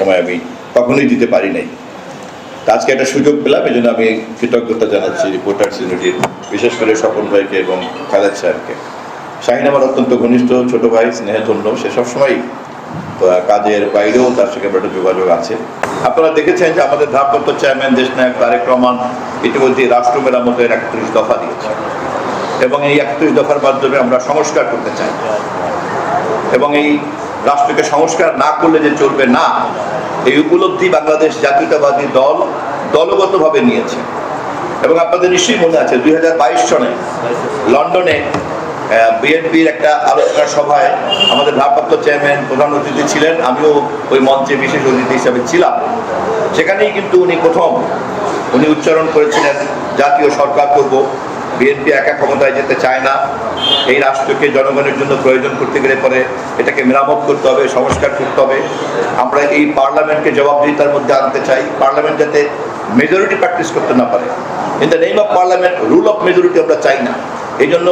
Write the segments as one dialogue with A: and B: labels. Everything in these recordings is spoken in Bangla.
A: সময় আমি কখনোই দিতে পারি নাই। আজকে একটা সুযোগ পেলাম এই জন্য আমি কৃতজ্ঞতা জানাচ্ছি রিপোর্টার্স ইউনিটির বিশেষ করে স্বপন ভাইকে এবং খালেদ সাহেবকে শাহিন আমার অত্যন্ত ঘনিষ্ঠ, ছোট ভাই, স্নেহধন্য, সে সবসময় কাজের বাইরেও তার সঙ্গে একটা যোগাযোগ আছে। আপনারা দেখেছেন যে আমাদের ভারপ্রাপ্ত চেয়ারম্যান দেশ নায়ক তারেক রহমান ইতিমধ্যে রাষ্ট্র মেরামতের একত্রিশ দফা দিয়েছে। এবং এই একত্রিশ দফার মাধ্যমে আমরা সংস্কার করতে চাই। এবং এই রাষ্ট্রকে সংস্কার না করলে যে চলবে না, এই উপলব্ধি বাংলাদেশ জাতীয়তাবাদী দল দলগতভাবে নিয়েছে। এবং আপনাদের নিশ্চয়ই মনে আছে, দুই হাজার বাইশ সনে লন্ডনে বিএনপির একটা আলোচনা সভায় আমাদের ভারপ্রাপ্ত চেয়ারম্যান, প্রধান অতিথি ছিলেন। আমিও ওই মঞ্চে বিশেষ অতিথি হিসাবে ছিলাম। সেখানেই কিন্তু উনি প্রথম উনি উচ্চারণ করেছিলেন, জাতীয় সরকার করব, বিএনপি একা ক্ষমতায় যেতে চায় না। এই রাষ্ট্রকে জনগণের জন্য প্রয়োজন করতে গেলে পরে এটাকে মেরামত করতে হবে, সংস্কার করতে হবে। আমরা এই পার্লামেন্টকে জবাবদিহিতার মধ্যে আনতে চাই। পার্লামেন্ট যাতে মেজরিটি প্র্যাকটিস করতে না পারে। In the name of parliament rule of majority আমরা চাই না। এই জন্য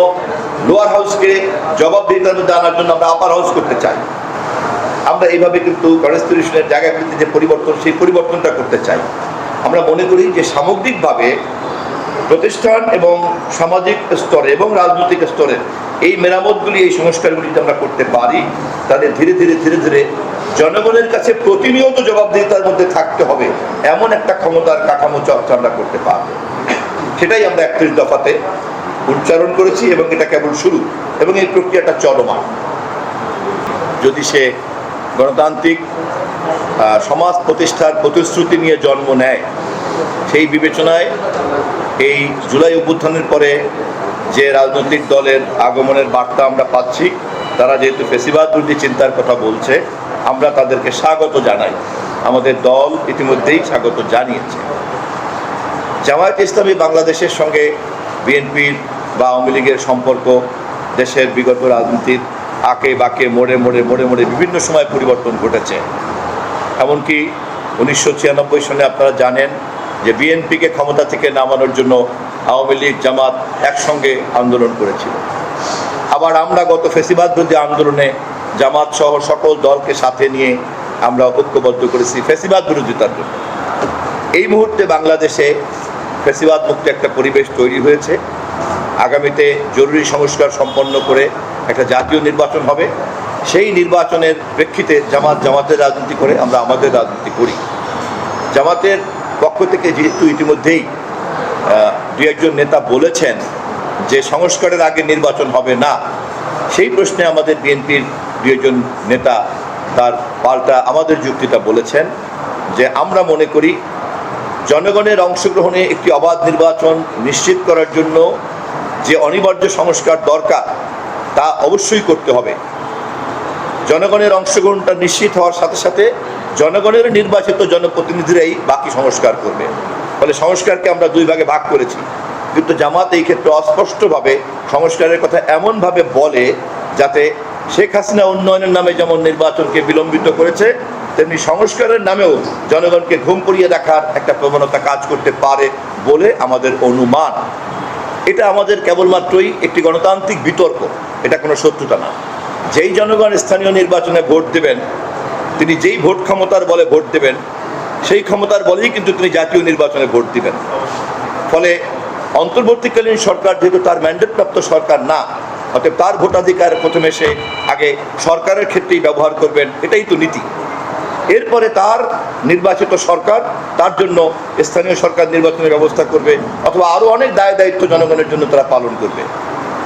A: লোয়ার হাউসকে জবাবদিহিতার মধ্যে আনার জন্য আমরা আপার হাউস করতে চাই। আমরা এইভাবে কিন্তু কনস্টিটিউশনের জায়গাগুলিতে যে পরিবর্তন, সেই পরিবর্তনটা করতে চাই। আমরা মনে করি যে সামগ্রিকভাবে প্রতিষ্ঠান এবং সামাজিক স্তরে এবং রাজনৈতিক স্তরে এই মেরামতগুলি, এই সংস্কারগুলি আমরা করতে পারি, তাহলে ধীরে ধীরে ধীরে ধীরে জনগণের কাছে প্রতিনিয়ত জবাবদিহিতার মধ্যে থাকতে হবে। এমন একটা ক্ষমতার কাঠামো চর্চা আমরা করতে পারব। সেটাই আমরা একত্রিশ দফাতে উচ্চারণ করেছি এবং এটা কেবল শুরু এবং এই প্রক্রিয়াটা চলমান। যদি সে গণতান্ত্রিক সমাজ প্রতিষ্ঠার প্রতিশ্রুতি নিয়ে জন্ম নেয়, সেই বিবেচনায় এই জুলাই অভ্যুত্থানের পরে যে রাজনৈতিক দলের আগমনের বার্তা আমরা পাচ্ছি, তারা যেহেতু ফেসিবাদ বিরোধী চিন্তার কথা বলছে, আমরা তাদেরকে স্বাগত জানাই। আমাদের দল ইতিমধ্যেই স্বাগত জানিয়েছে। জামায়াত ইসলামী বাংলাদেশের সঙ্গে বিএনপির বা আওয়ামী লীগের সম্পর্ক, দেশের বিগত রাজনীতির আঁকে বাঁকে, মোড়ে মোড়ে মোড়ে মোড়ে বিভিন্ন সময় পরিবর্তন ঘটেছে। এমনকি উনিশশো ছিয়ানব্বই সনে আপনারা জানেন যে বিএনপিকে ক্ষমতা থেকে নামানোর জন্য আওয়ামী লীগ, জামাত একসঙ্গে আন্দোলন করেছিল। আবার আমরা গত ফেসিবাদ বিরোধী আন্দোলনে জামাত সহ সকল দলকে সাথে নিয়ে আমরা ঐক্যবদ্ধ করেছি ফেসিবাদ বিরোধিতার জন্য। এই মুহূর্তে বাংলাদেশে ফেসিবাদ মুক্ত একটা পরিবেশ তৈরি হয়েছে। আগামীতে জরুরি সংস্কার সম্পন্ন করে একটা জাতীয় নির্বাচন হবে। সেই নির্বাচনের প্রেক্ষিতে জামাত জামাতের রাজনীতি করে আমরা আমাদের রাজনীতি করি। জামাতের পক্ষ থেকে যেহেতু ইতিমধ্যেই দু একজন নেতা বলেছেন যে সংস্কারের আগে নির্বাচন হবে না। সেই প্রশ্নে আমাদের বিএনপির দু একজন নেতা তার পাল্টা আমাদের যুক্তিটা বলেছেন যে আমরা মনে করি জনগণের অংশগ্রহণে একটি অবাধ নির্বাচন নিশ্চিত করার জন্য যে অনিবার্য সংস্কার দরকার, তা অবশ্যই করতে হবে। জনগণের অংশগ্রহণটা নিশ্চিত হওয়ার সাথে সাথে জনগণের নির্বাচিত জনপ্রতিনিধিরাই বাকি সংস্কার করবে। ফলে সংস্কারকে আমরা দুই ভাগে ভাগ করেছি। কিন্তু জামাত এই ক্ষেত্রে অস্পষ্টভাবে সংস্কারের কথা এমনভাবে বলে যাতে শেখ হাসিনা উন্নয়নের নামে যেমন নির্বাচনকে বিলম্বিত করেছে, তেমনি সংস্কারের নামেও জনগণকে ঘুম করিয়ে রাখার একটা প্রবণতা কাজ করতে পারে বলে আমাদের অনুমান। এটা আমাদের কেবলমাত্রই একটি গণতান্ত্রিক বিতর্ক, এটা কোনো শত্রুতা না। যেই জনগণ স্থানীয় নির্বাচনে ভোট দেবেন, তিনি যেই ভোট ক্ষমতার বলে ভোট দেবেন সেই ক্ষমতার বলেই কিন্তু তিনি জাতীয় নির্বাচনে ভোট দিবেন। ফলে অন্তর্বর্তীকালীন সরকার যেহেতু তার ম্যান্ডেটপ্রাপ্ত সরকার না অর্থাৎ তার ভোটাধিকার প্রথমে সে আগে সরকারের ক্ষেত্রেই ব্যবহার করবেন, এটাই তো নীতি। এরপরে তার নির্বাচিত সরকার, তার জন্য স্থানীয় সরকার নির্বাচনের ব্যবস্থা করবে, অথবা আরও অনেক দায় দায়িত্ব জনগণের জন্য তারা পালন করবে।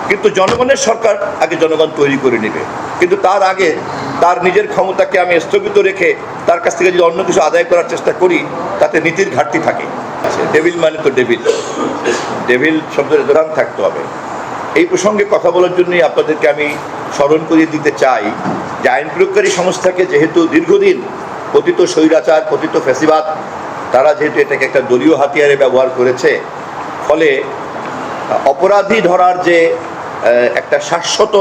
A: কিন্তু জনগণের সরকার আগে জনগণ তৈরি করে নেবে। কিন্তু তার আগে তার নিজের ক্ষমতাকে আমি স্থগিত রেখে তার কাছ থেকে যদি অন্য কিছু আদায় করার চেষ্টা করি, তাতে নীতির ঘাটতি থাকে। ডেভিল মানে তো ডেভিল ডেভিল শব্দের দোকান থাকতে হবে। এই প্রসঙ্গে কথা বলার জন্যই আপনাদেরকে আমি স্মরণ করিয়ে দিতে চাই যে আইন প্রয়োগকারী সংস্থাকে যেহেতু দীর্ঘদিন পতিত স্বৈরাচার, পতিত ফেসিবাদ তারা যেহেতু এটাকে একটা দলীয় হাতিয়ারে ব্যবহার করেছে, ফলে অপরাধী ধরার যে একটা শাশ্বত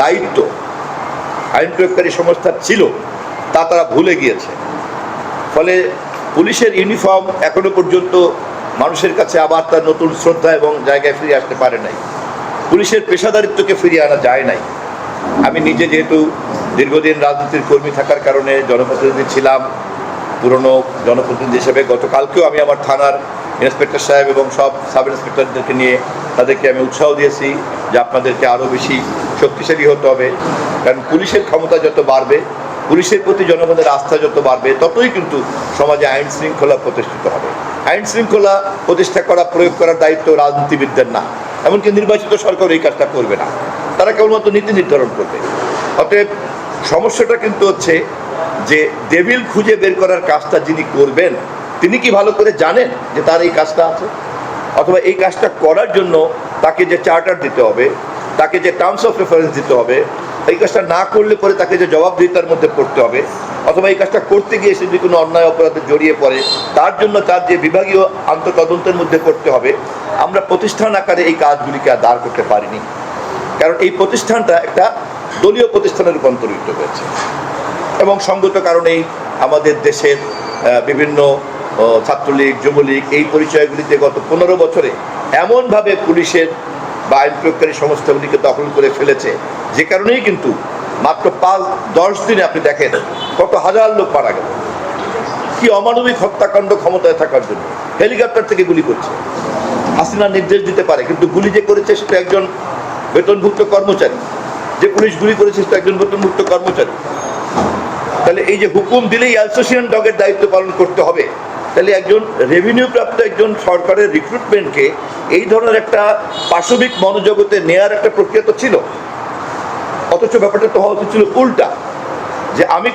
A: দায়িত্ব আইন প্রয়োগকারী সংস্থার ছিল তা তারা ভুলে গিয়েছে। ফলে পুলিশের ইউনিফর্ম এখনও পর্যন্ত মানুষের কাছে আবার তার নতুন শ্রদ্ধা এবং জায়গায় ফিরে আসতে পারে নাই। পুলিশের পেশাদারিত্বকে ফিরিয়ে আনা যায় নাই। আমি নিজে যেহেতু দীর্ঘদিন রাজনীতির কর্মী থাকার কারণে জনপ্রতিনিধি ছিলাম, পুরনো জনপ্রতিনিধি হিসেবে গতকালকেও আমি আমার থানার ইন্সপেক্টর সাহেব এবং সব সাব ইন্সপেক্টরদেরকে নিয়ে তাদেরকে আমি উৎসাহ দিয়েছি যে আপনাদেরকে আরও বেশি শক্তিশালী হতে হবে। কারণ পুলিশের ক্ষমতা যত বাড়বে পুলিশের প্রতি জনগণের আস্থা যত বাড়বে, ততই কিন্তু সমাজে আইন শৃঙ্খলা প্রতিষ্ঠিত হবে। আইন শৃঙ্খলা প্রতিষ্ঠা করা, প্রয়োগ করার দায়িত্ব রাজনীতিবিদদের না। এমনকি নির্বাচিত সরকার এই কাজটা করবে না। তারা কেবলমাত্র নীতি নির্ধারণ করবে। অতএব সমস্যাটা কিন্তু হচ্ছে যে ডেভিল খুঁজে বের করার কাজটা যিনি করবেন, তিনি কি ভালো করে জানেন যে তার এই কাজটা আছে? অথবা এই কাজটা করার জন্য তাকে যে চার্টার দিতে হবে, তাকে যে টার্মস অফ রেফারেন্স দিতে হবে এই কাজটা না করলে পরে তাকে যে জবাবদিহিতার মধ্যে পড়তে হবে, অথবা এই কাজটা করতে গিয়ে সে যদি কোনো অন্যায় অপরাধে জড়িয়ে পড়ে, তার জন্য তার যে বিভাগীয় আন্তঃতদন্তের মধ্যে করতে হবে, আমরা প্রতিষ্ঠান আকারে এই কাজগুলিকে আর দাঁড় করতে পারিনি। কারণ এই প্রতিষ্ঠানটা একটা দলীয় প্রতিষ্ঠানে রূপান্তরিত হয়েছে। এবং সঙ্গত কারণেই আমাদের দেশের বিভিন্ন ছাত্রলীগ, যুবলীগ এই পরিচয়গুলিতে গত পনেরো বছরে এমনভাবে পুলিশের বা আইন প্রয়োগকারী সংস্থাগুলিকে দখল করে ফেলেছে যে কারণেই কিন্তু মাত্র পাঁচ, দশ দিনে আপনি দেখেন কত হাজার লোক মারা গেল। কি অমানবিক হত্যাকাণ্ড ক্ষমতায় থাকার জন্য। হেলিকপ্টার থেকে গুলি করছে। হাসিনা নির্দেশ দিতে পারে, কিন্তু গুলি যে করেছে সেটা একজন বেতনভুক্ত কর্মচারী। যে পুলিশ গুলি করেছে সেটা একজন বেতনভুক্ত কর্মচারী। তাহলে এই যে হুকুম দিলেই অ্যাসোসিয়েশন ডগের দায়িত্ব পালন করতে হবে। তাহলে একজন রেভিনিউ প্রাপ্ত একজন সরকারের রিক্রুটমেন্টকে এই ধরনের একটা পাশবিক মনোজগতে নেয়ার একটা প্রক্রিয়া তো ছিল। অথচ ব্যাপারটা তো হওয়া উচিত ছিল উল্টা যে আমি